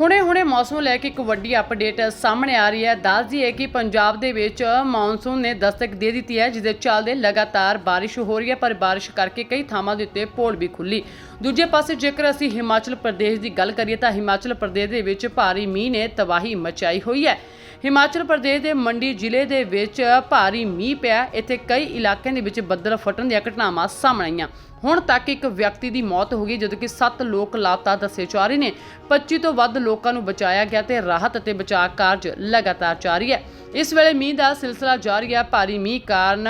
ਹੁਣੇ-ਹੁਣੇ ਮੌਸਮ ਨੂੰ ਲੈ ਕੇ ਇੱਕ ਵੱਡੀ ਅਪਡੇਟ ਸਾਹਮਣੇ ਆ ਰਹੀ ਹੈ। ਦੱਸਦੀ ਹੈ ਕਿ ਪੰਜਾਬ ਦੇ ਵਿੱਚ ਮੌਨਸੂਨ ਨੇ ਦਸਤਕ ਦੇ ਦਿੱਤੀ ਹੈ, ਜਿਸ ਦੇ ਚੱਲਦੇ ਲਗਾਤਾਰ ਬਾਰਿਸ਼ ਹੋ ਰਹੀ ਹੈ, ਪਰ ਬਾਰਿਸ਼ ਕਰਕੇ ਕਈ ਥਾਵਾਂ ਦੇ ਉੱਤੇ ਪੋਲ ਵੀ ਖੁੱਲੀ ਦੂਜੇ ਪਾਸੇ ਜੇਕਰ ਅਸੀਂ ਹਿਮਾਚਲ ਪ੍ਰਦੇਸ਼ ਦੀ ਗੱਲ ਕਰੀਏ ਤਾਂ ਹਿਮਾਚਲ ਪ੍ਰਦੇਸ਼ ਦੇ ਵਿੱਚ ਭਾਰੀ ਮੀਂਹ ਨੇ ਤਬਾਹੀ ਮਚਾਈ ਹੋਈ ਹੈ। ਹਿਮਾਚਲ ਪ੍ਰਦੇਸ਼ ਦੇ ਮੰਡੀ ਜ਼ਿਲ੍ਹੇ ਦੇ ਵਿੱਚ ਭਾਰੀ ਮੀਂਹ ਪਿਆ। ਇੱਥੇ ਕਈ ਇਲਾਕਿਆਂ ਦੇ ਵਿੱਚ ਬੱਦਲ ਫਟਣ ਦੀਆਂ ਘਟਨਾਵਾਂ ਸਾਹਮਣੇ ਆਈਆਂ। ਹੁਣ ਤੱਕ ਇੱਕ ਵਿਅਕਤੀ ਦੀ ਮੌਤ ਹੋ ਗਈ, ਜਦੋਂ ਕਿ 7 ਲੋਕ ਲਾਪਤਾ ਦੱਸੇ ਜਾ ਰਹੇ ਨੇ। 25 ਤੋਂ ਵੱਧ ਲੋਕਾਂ ਨੂੰ ਬਚਾਇਆ ਗਿਆ ਤੇ ਰਾਹਤ ਅਤੇ ਬਚਾਅ ਕਾਰਜ ਲਗਾਤਾਰ ਜਾਰੀ ਹੈ। ਇਸ ਵੇਲੇ ਮੀਂਹ ਦਾ ਸਿਲਸਿਲਾ ਜਾਰੀ ਹੈ। ਭਾਰੀ ਮੀਂਹ ਕਾਰਨ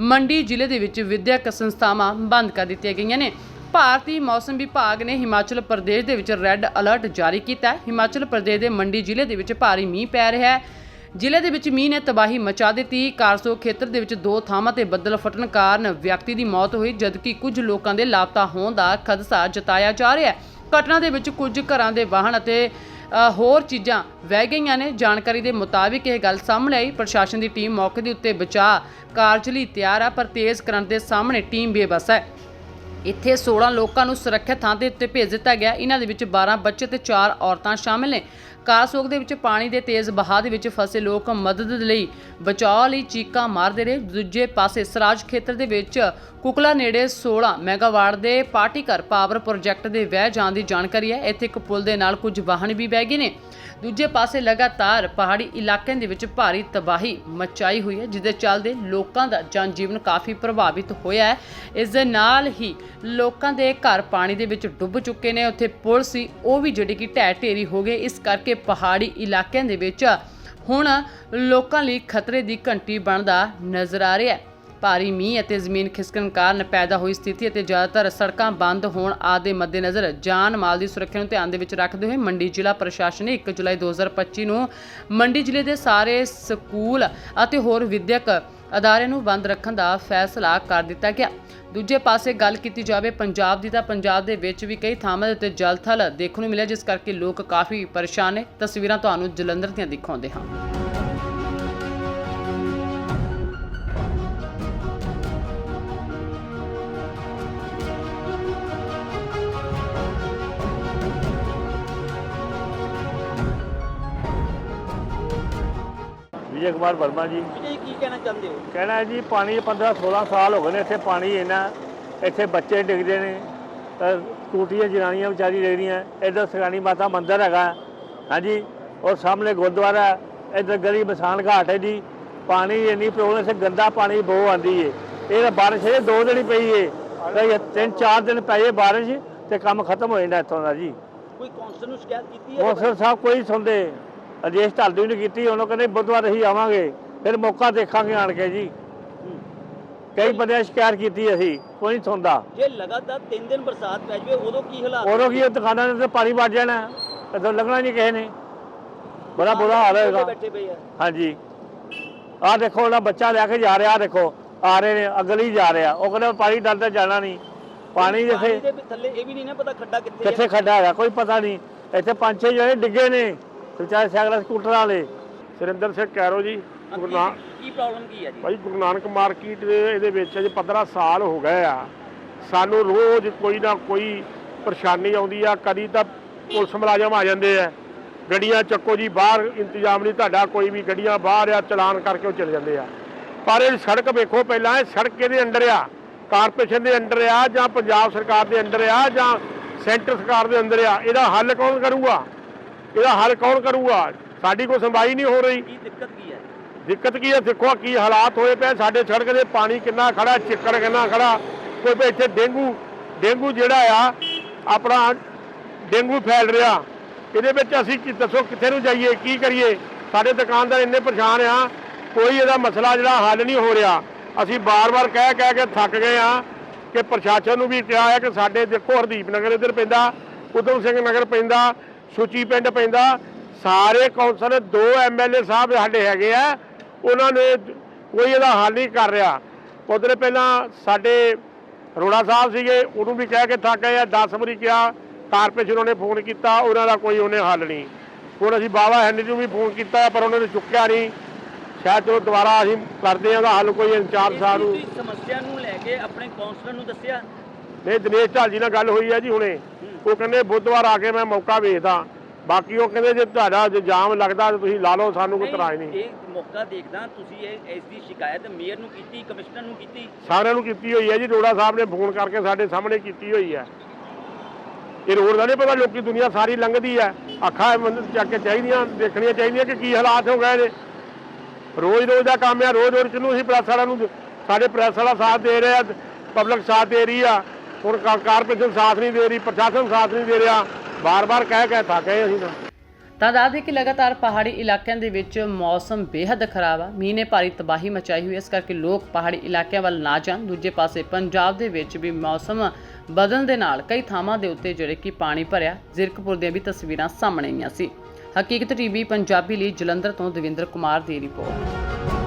ਮੰਡੀ ਜ਼ਿਲ੍ਹੇ ਦੇ ਵਿੱਚ ਵਿਦਿਅਕ ਸੰਸਥਾਵਾਂ ਬੰਦ ਕਰ ਦਿੱਤੀਆਂ ਗਈਆਂ ਨੇ। ਭਾਰਤੀ ਮੌਸਮ ਵਿਭਾਗ ਨੇ ਹਿਮਾਚਲ ਪ੍ਰਦੇਸ਼ ਦੇ ਵਿੱਚ ਰੈੱਡ ਅਲਰਟ ਜਾਰੀ ਕੀਤਾ ਹੈ। ਹਿਮਾਚਲ ਪ੍ਰਦੇਸ਼ ਦੇ ਮੰਡੀ ਜ਼ਿਲ੍ਹੇ ਦੇ ਵਿੱਚ ਭਾਰੀ ਮੀਂਹ ਪੈ ਰਿਹਾ ਹੈ। ਜ਼ਿਲ੍ਹੇ ਦੇ ਵਿੱਚ ਮੀਂਹ ਨੇ ਤਬਾਹੀ ਮਚਾ ਦਿੱਤੀ। ਕਾਰਸੋ ਖੇਤਰ ਦੇ ਵਿੱਚ ਦੋ ਥਾਵਾਂ ਤੇ ਬੱਦਲ ਫਟਣ ਕਾਰਨ ਵਿਅਕਤੀ ਦੀ ਮੌਤ ਹੋਈ, ਜਦਕਿ ਕੁਝ ਲੋਕਾਂ ਦੇ ਲਾਪਤਾ ਹੋਣ ਦਾ ਖਦਸ਼ਾ ਜਤਾਇਆ ਜਾ ਰਿਹਾ ਹੈ। ਘਟਨਾ ਦੇ ਵਿੱਚ ਕੁਝ ਘਰਾਂ ਦੇ ਵਾਹਨ ਅਤੇ ਹੋਰ ਚੀਜ਼ਾਂ ਵਹਿ ਗਈਆਂ ਨੇ। ਜਾਣਕਾਰੀ ਦੇ ਮੁਤਾਬਿਕ ਇਹ ਗੱਲ ਸਾਹਮਣੇ ਆਈ। ਪ੍ਰਸ਼ਾਸਨ ਦੀ ਟੀਮ ਮੌਕੇ ਦੇ ਉੱਤੇ ਬਚਾਅ ਕਾਰਜ ਲਈ ਤਿਆਰ ਆ, ਪਰ ਤੇਜ਼ ਕਰਨ ਦੇ ਸਾਹਮਣੇ ਟੀਮ ਬੇਬਸ ਹੈ। ਇੱਥੇ 16 ਲੋਕਾਂ ਨੂੰ ਸੁਰੱਖਿਅਤ ਥਾਂ ਦੇ ਉੱਤੇ ਭੇਜ ਦਿੱਤਾ ਗਿਆ। ਇਹਨਾਂ ਦੇ ਵਿੱਚ 12 ਬੱਚੇ ਤੇ 4 ਔਰਤਾਂ ਸ਼ਾਮਿਲ ਨੇ। ਕਾਰਸੋਗ ਦੇ ਵਿੱਚ ਪਾਣੀ ਦੇ ਤੇਜ਼ ਵਹਾਅ ਦੇ ਵਿੱਚ ਫਸੇ ਲੋਕ ਮਦਦ ਲਈ ਬਚਾਅ ਲਈ ਚੀਕਾਂ ਮਾਰਦੇ ਰਹੇ। ਦੂਜੇ ਪਾਸੇ ਸਰਾਜ ਖੇਤਰ ਦੇ ਵਿੱਚ ਕੁਕਲਾ ਨੇੜੇ 16 ਮੈਗਾਵਾਟ ਦੇ ਪਾਰਟੀ ਘਰ ਪਾਵਰ ਪ੍ਰੋਜੈਕਟ ਦੇ ਵਹਿ ਜਾਣ ਦੀ ਜਾਣਕਾਰੀ ਹੈ। ਇੱਥੇ ਇੱਕ ਪੁਲ ਦੇ ਨਾਲ ਕੁਝ ਵਾਹਨ ਵੀ ਵਹਿ ਗਏ ਨੇ। ਦੂਜੇ ਪਾਸੇ ਲਗਾਤਾਰ ਪਹਾੜੀ ਇਲਾਕਿਆਂ ਦੇ ਵਿੱਚ ਭਾਰੀ ਤਬਾਹੀ ਮਚਾਈ ਹੋਈ ਹੈ, ਜਿਸ ਦੇ ਚੱਲਦੇ ਲੋਕਾਂ ਦਾ ਜਨ ਜੀਵਨ ਕਾਫੀ ਪ੍ਰਭਾਵਿਤ ਹੋਇਆ ਹੈ। ਇਸ ਦੇ ਨਾਲ ਹੀ ਲੋਕਾਂ ਦੇ ਘਰ ਪਾਣੀ ਦੇ ਵਿੱਚ ਡੁੱਬ ਚੁੱਕੇ ਨੇ। ਉੱਥੇ ਪੁਲ ਸੀ, ਉਹ ਵੀ ਜਿਹੜੀ ਕਿ ਢਹਿ ਢੇਰੀ ਹੋ ਗਏ ਇਸ ਕਰਕੇ ਪਹਾੜੀ ਇਲਾਕਿਆਂ ਦੇ ਵਿੱਚ ਹੁਣ ਲੋਕਾਂ ਲਈ ਖਤਰੇ ਦੀ ਘੰਟੀ ਬਣਦਾ ਨਜ਼ਰ ਆ ਰਿਹਾ ਹੈ। ਭਾਰੀ ਮੀਂਹ ਅਤੇ ਜ਼ਮੀਨ ਖਿਸਕਣ ਕਾਰਨ ਪੈਦਾ ਹੋਈ ਸਥਿਤੀ ਅਤੇ ਜ਼ਿਆਦਾਤਰ ਸੜਕਾਂ ਬੰਦ ਹੋਣ ਆਦਿ ਮੱਦੇਨਜ਼ਰ ਜਾਨ ਮਾਲ ਦੀ ਸੁਰੱਖਿਆ ਨੂੰ ਧਿਆਨ ਦੇ ਵਿੱਚ ਰੱਖਦੇ ਹੋਏ ਮੰਡੀ ਜ਼ਿਲ੍ਹਾ ਪ੍ਰਸ਼ਾਸਨ ਨੇ 1 ਜੁਲਾਈ 2025 ਨੂੰ ਮੰਡੀ ਜ਼ਿਲ੍ਹੇ ਦੇ ਸਾਰੇ ਸਕੂਲ ਅਤੇ ਹੋਰ ਵਿਦਿਅਕ ਅਦਾਰੇ ਨੂੰ ਬੰਦ ਰੱਖਣ ਦਾ ਫੈਸਲਾ ਕਰ ਦਿੱਤਾ ਗਿਆ। ਦੂਜੇ ਪਾਸੇ ਗੱਲ ਕੀਤੀ ਜਾਵੇ, ਪੰਜਾਬ ਦੀ ਤਾਂ ਪੰਜਾਬ ਦੇ ਵਿੱਚ ਵੀ ਕਈ ਥਾਵਾਂ ਦੇ ਉੱਤੇ ਜਲਥਲ ਦੇਖਣ ਨੂੰ ਮਿਲਿਆ, ਜਿਸ ਕਰਕੇ ਲੋਕ ਕਾਫੀ ਪਰੇਸ਼ਾਨ ਨੇ। ਤਸਵੀਰਾਂ ਤੁਹਾਨੂੰ ਜਲੰਧਰ ਦੀਆਂ ਦਿਖਾਉਂਦੇ ਹਾਂ। ਵਿਜੇ ਕੁਮਾਰ ਵਰਮਾ ਜੀ। ਵਿਜੇ ਕੀ ਕਹਿਣਾ ਚਾਹੁੰਦੇ ਹੋ? ਕਹਿਣਾ ਹੈ ਜੀ ਪਾਣੀ 15 16 ਸਾਲ ਹੋ ਗਏ ਨੇ ਇੱਥੇ ਪਾਣੀ ਇਹਨਾਂ ਇੱਥੇ ਬੱਚੇ ਡਿੱਗਦੇ ਨੇ ਟੂਟੀਆਂ ਜਨਾਨੀਆਂ ਵਿਚਾਰੀ ਰਹਿੰਦੀਆਂ ਇੱਧਰ ਸਗਾਨੀ ਮਾਤਾ ਮੰਦਿਰ ਹੈਗਾ ਹਾਂਜੀ ਔਰ ਸਾਹਮਣੇ ਗੁਰਦੁਆਰਾ। ਇੱਧਰ ਗਲੀ ਮਸਾਨ ਘਾਟ ਹੈ ਜੀ ਪਾਣੀ ਇੰਨੀ ਪ੍ਰੋਬਲਮ ਸੇ ਗੰਦਾ ਪਾਣੀ ਬਹੁਤ ਆਂਦੀ ਏ। ਇਹ ਤਾਂ ਬਾਰਿਸ਼ ਇਹ ਦੋ ਦਿਨ ਪਈ ਏ ਤਾਂ ਤਿੰਨ ਚਾਰ ਦਿਨ ਪਈ ਏ ਬਾਰਿਸ਼ ਤੇ ਕੰਮ ਖਤਮ ਹੋ ਜਾਂਦਾ ਇੱਥੋਂ ਦਾ ਜੀ। ਕੋਈ ਕੌਂਸਲ ਨੂੰ ਸ਼ਿਕਾਇਤ ਕੀਤੀ ਹੈ? ਮੌਸਰ ਸਾਹਿਬ ਕੋਈ ਸੁਣਦੇ। ਅਜੇਸ਼ ਢਲਦੀ ਨਹੀਂ ਕੀਤੀ ਉਹਨੂੰ ਕਹਿੰਦੇ ਬੁੱਧਵਾਰ ਅਸੀਂ ਆਵਾਂਗੇ ਫਿਰ ਮੌਕਾ ਦੇਖਾਂਗੇ ਆਣ ਕੇ ਜੀ। ਕਈ ਬੰਦਿਆਂ ਸ਼ਿਕਾਇਤ ਕੀਤੀ ਅਸੀਂ ਕੋਈ ਨਹੀਂ ਸੁਣਦਾ। ਜੇ ਲਗਾਤਾਰ 3 ਦਿਨ ਬਰਸਾਤ ਪੈ ਜਾਵੇ ਉਦੋਂ ਕੀ ਹਾਲਾਤ? ਉਦੋਂ ਕੀ ਦੁਕਾਨਾਂ ਦੇ ਪਾਣੀ ਵੱਜ ਜਾਣਾ ਕਦੋਂ ਲੱਗਣਾ ਨਹੀਂ ਕਿਸੇ ਨੇ। ਬੜਾ ਬੁਰਾ ਹਾਲ ਹੋਏਗਾ। ਆ। ਹਾਂਜੀ। ਆਹ ਦੇਖੋ ਉਹਦਾ ਬੱਚਾ ਲੈ ਕੇ ਜਾ ਰਿਹਾ ਦੇਖੋ ਆ ਰਹੇ ਨੇ ਅਗਲੀ ਜਾ ਰਿਹਾ। ਉਹ ਕਹਿੰਦਾ ਪਾਣੀ ਡਰਦਾ ਜਾਣਾ ਨਹੀਂ। ਪਾਣੀ ਜਿੱਥੇ ਥੱਲੇ ਇਹ ਵੀ ਨਹੀਂ ਨਾ ਪਤਾ ਖੱਡਾ ਕਿੱਥੇ ਕਿੱਥੇ ਖੱਡਾ ਹੈਗਾ ਕੋਈ ਪਤਾ ਨਹੀਂ। ਇੱਥੇ ਪੰਜ ਛੇ ਜਿਹੜੇ ਡਿੱਗੇ ਨੇ। ਵਿਚਾਰੇ ਸਾਈਕਲ ਸਕੂਟਰ ਵਾਲੇ। ਸੁਰਿੰਦਰ ਸਿੰਘ ਕੈਰੋ ਜੀ ਆ ਗੁਰੂ ਨਾ- ਕੀ- ਕੀ ਪ੍ਰੋਬਲਮ ਕੀ ਹੈ ਜੀ? ਭਾਈ ਗੁਰੂ ਨਾਨਕ ਮਾਰਕੀਟ ਦੇ ਇਹਦੇ ਵਿੱਚ ਅਜੇ 15 ਸਾਲ ਹੋ ਗਏ ਆ। ਸਾਨੂੰ ਰੋਜ਼ ਕੋਈ ਨਾ ਕੋਈ ਪਰੇਸ਼ਾਨੀ ਆਉਂਦੀ ਆ ਕਦੀ ਤਾਂ ਪੁਲਿਸ ਮੁਲਾਜ਼ਮ ਆ ਜਾਂਦੇ ਆ। ਗੱਡੀਆਂ ਚੱਕੋ ਜੀ ਬਾਹਰ ਇੰਤਜ਼ਾਮ ਨਹੀਂ ਤੁਹਾਡਾ ਕੋਈ ਵੀ ਗੱਡੀਆਂ ਬਾਹਰ ਆ ਚਲਾਨ ਕਰਕੇ ਉਹ ਚਲੇ ਜਾਂਦੇ ਆ। ਪਰ ਇਹ ਸੜਕ ਵੇਖੋ ਪਹਿਲਾਂ ਇਹ ਸੜਕ ਇਹਦੇ ਅੰਡਰ ਆ। ਕਾਰਪੋਰੇਸ਼ਨ ਦੇ ਅੰਡਰ ਆ ਜਾਂ ਪੰਜਾਬ ਸਰਕਾਰ ਦੇ ਅੰਡਰ ਆ ਜਾਂ ਸੈਂਟਰ ਸਰਕਾਰ ਦੇ ਅੰਦਰ ਆ। ਇਹਦਾ ਹੱਲ ਕੌਣ ਕਰੂਗਾ? ਇਹਦਾ ਹੱਲ ਕੌਣ ਕਰੂਗਾ? ਸਾਡੀ ਕੋਈ ਸੁਣਵਾਈ ਨਹੀਂ ਹੋ ਰਹੀ। ਕੀ ਦਿੱਕਤ ਕੀ ਹੈ? ਦਿੱਕਤ ਕੀ ਹੈ? ਦੇਖੋ ਕੀ ਹਾਲਾਤ ਹੋਏ ਪਏ ਸਾਡੇ ਸੜਕ ਦੇ ਪਾਣੀ ਕਿੰਨਾ ਖੜਾ ਚਿੱਕੜ ਕਿੰਨਾ ਖੜਾ। ਕੋਈ ਵੀ ਇੱਥੇ ਡੇਂਗੂ ਡੇਂਗੂ ਜਿਹੜਾ ਆ ਆਪਣਾ ਡੇਂਗੂ ਫੈਲ ਰਿਹਾ। ਇਹਦੇ ਵਿੱਚ ਅਸੀਂ ਕੀ ਦੱਸੋ ਕਿੱਥੇ ਨੂੰ ਜਾਈਏ ਕੀ ਕਰੀਏ? ਸਾਡੇ ਦੁਕਾਨਦਾਰ ਇੰਨੇ ਪਰੇਸ਼ਾਨ ਆ। ਕੋਈ ਇਹਦਾ ਮਸਲਾ ਜਿਹੜਾ ਹੱਲ ਨਹੀਂ ਹੋ ਰਿਹਾ। ਅਸੀਂ ਬਾਰ-ਬਾਰ ਕਹਿ ਕਹਿ ਕੇ ਥੱਕ ਗਏ ਆ ਕਿ ਪ੍ਰਸ਼ਾਸਨ ਨੂੰ ਵੀ ਕਿਹਾ ਹੈ ਕਿ ਸਾਡੇ ਦੇਖੋ ਹਰਦੀਪ ਨਗਰ ਇੱਧਰ ਪੈਂਦਾ ਉਦਮ ਸਿੰਘ ਨਗਰ ਪੈਂਦਾ। ਸੁਚੀ ਪਿੰਡ ਪੈਂਦਾ। ਸਾਰੇ ਕੌਂਸਲ ਦੋ ਐਮਐਲਏ ਸਾਹਿਬ ਸਾਡੇ ਹੈਗੇ ਆ। ਉਹਨਾਂ ਨੇ ਕੋਈ ਇਹਦਾ ਹੱਲ ਨਹੀਂ ਕਰ ਰਿਹਾ। ਉਧਰ ਪਹਿਲਾਂ ਸਾਡੇ ਰੋੜਾ ਸਾਹਿਬ ਸੀਗੇ ਉਹਨੂੰ ਵੀ ਕਹਿ ਕੇ ਥੱਕ ਗਏ ਆ। 10 ਵਾਰੀ ਕਿਹਾ ਕਾਰਪੋਰੇਸ਼ਨ ਉਹਨੇ ਫੋਨ ਕੀਤਾ ਉਹਨਾਂ ਦਾ ਕੋਈ ਉਹਨੇ ਹੱਲ ਨਹੀਂ। ਹੁਣ ਅਸੀਂ ਬਾਬਾ ਹੈਨੀ ਨੂੰ ਵੀ ਫੋਨ ਕੀਤਾ ਪਰ ਉਹਨਾਂ ਨੇ ਚੁੱਕਿਆ ਨਹੀਂ। ਸ਼ਾਇਦ ਚਲੋ ਦੁਬਾਰਾ ਅਸੀਂ ਕਰਦੇ ਆ ਉਹਦਾ ਹੱਲ ਕੋਈ ਇੰਚਾਰਜ ਸਾਹਿਬ ਨੂੰ ਸਮੱਸਿਆ ਨੂੰ ਲੈ ਕੇ ਆਪਣੇ ਕੌਂਸਲਰ ਨੂੰ ਦੱਸਿਆ? ਨਹੀਂ ਦਿਨੇਸ਼ ਢਾਲ ਜੀ ਨਾਲ ਗੱਲ ਹੋਈ ਹੈ ਜੀ ਹੁਣੇ। ਉਹ ਕਹਿੰਦੇ ਬੁੱਧਵਾਰ ਆ ਕੇ ਮੈਂ ਮੌਕਾ ਵੇਚਦਾ ਬਾਕੀ ਉਹ ਕਹਿੰਦੇ ਜੇ ਤੁਹਾਡਾ ਜੇ ਜਾਮ ਲੱਗਦਾ ਤਾਂ ਤੁਸੀਂ ਲਾ ਲਓ ਸਾਨੂੰ ਕੋਈ ਇਤਰਾਜ਼ ਨਹੀਂ। ਇਹ ਮੌਕਾ ਦੇਖਦਾ ਤੁਸੀਂ ਇਹ ਇਸ ਦੀ ਸ਼ਿਕਾਇਤ ਮੇਅਰ ਨੂੰ ਕੀਤੀ ਕਮਿਸ਼ਨਰ ਨੂੰ ਕੀਤੀ? ਸਾਰਿਆਂ ਨੂੰ ਕੀਤੀ ਹੋਈ ਹੈ ਜੀ ਰੋੜਾ ਸਾਹਿਬ ਨੇ ਫੋਨ ਕਰਕੇ ਸਾਡੇ ਸਾਹਮਣੇ ਕੀਤੀ ਹੋਈ ਹੈ। ਇਹ ਰੋਡ ਦਾ ਨਹੀਂ ਪਤਾ ਲੋਕੀ ਦੁਨੀਆ ਸਾਰੀ ਲੰਘਦੀ ਹੈ। ਅੱਖਾਂ ਬੰਦ ਚੱਕ ਕੇ ਚਾਹੀਦੀਆਂ ਦੇਖਣੀਆਂ ਚਾਹੀਦੀਆਂ ਕਿ ਕੀ ਹਾਲਾਤ ਹੋ ਗਏ ਨੇ। ਰੋਜ਼ ਰੋਜ਼ ਦਾ ਕੰਮ ਹੈ ਰੋਜ਼ ਰੋਜ਼ ਕਿਨੂੰ ਅਸੀਂ ਪ੍ਰੈਸ ਵਾਲਿਆਂ ਨੂੰ ਸਾਡੇ ਪ੍ਰੈਸ ਵਾਲਾ ਸਾਥ ਦੇ ਰਿਹਾ ਪਬਲਿਕ ਸਾਥ ਦੇ ਰਹੀ ਆ। ਹੁਣ ਕਾਰਪੋਰੇਸ਼ਨ ਸਾਥ ਨਹੀਂ ਦੇ ਰਹੀ, ਪ੍ਰਸ਼ਾਸਨ ਸਾਥ ਨਹੀਂ ਦੇ ਰਿਹਾ। ਬਾਰ-ਬਾਰ ਕਹਿ ਕਹਿ ਥੱਕ ਗਏ ਅਸੀਂ ਤਾਂ। ਤਾਂ ਦੱਸ ਦੇਈਏ ਕਿ ਲਗਾਤਾਰ ਪਹਾੜੀ ਇਲਾਕਿਆਂ ਦੇ ਵਿੱਚ ਮੌਸਮ ਬੇਹੱਦ ਖਰਾਬ ਆ। ਮੀਂਹ ਨੇ ਭਾਰੀ ਤਬਾਹੀ ਮਚਾਈ ਹੋਈ ਇਸ ਕਰਕੇ ਲੋਕ ਪਹਾੜੀ ਇਲਾਕਿਆਂ ਵੱਲ ਨਾ ਜਾਣ। ਦੂਜੇ ਪਾਸੇ ਪੰਜਾਬ ਦੇ ਵਿੱਚ ਵੀ ਮੌਸਮ ਬਦਲਣ ਦੇ ਨਾਲ ਕਈ ਥਾਵਾਂ ਦੇ ਉੱਤੇ ਜਿਹੜੇ ਕਿ ਪਾਣੀ ਭਰਿਆ। ਜ਼ਿਰਕਪੁਰ ਦੀਆਂ ਵੀ ਤਸਵੀਰਾਂ ਸਾਹਮਣੇ ਆਈਆਂ ਸੀ। ਹਕੀਕਤ ਟੀਵੀ ਪੰਜਾਬੀ ਲਈ ਜਲੰਧਰ ਤੋਂ ਦਵਿੰਦਰ ਕੁਮਾਰ ਦੀ ਰਿਪੋਰਟ।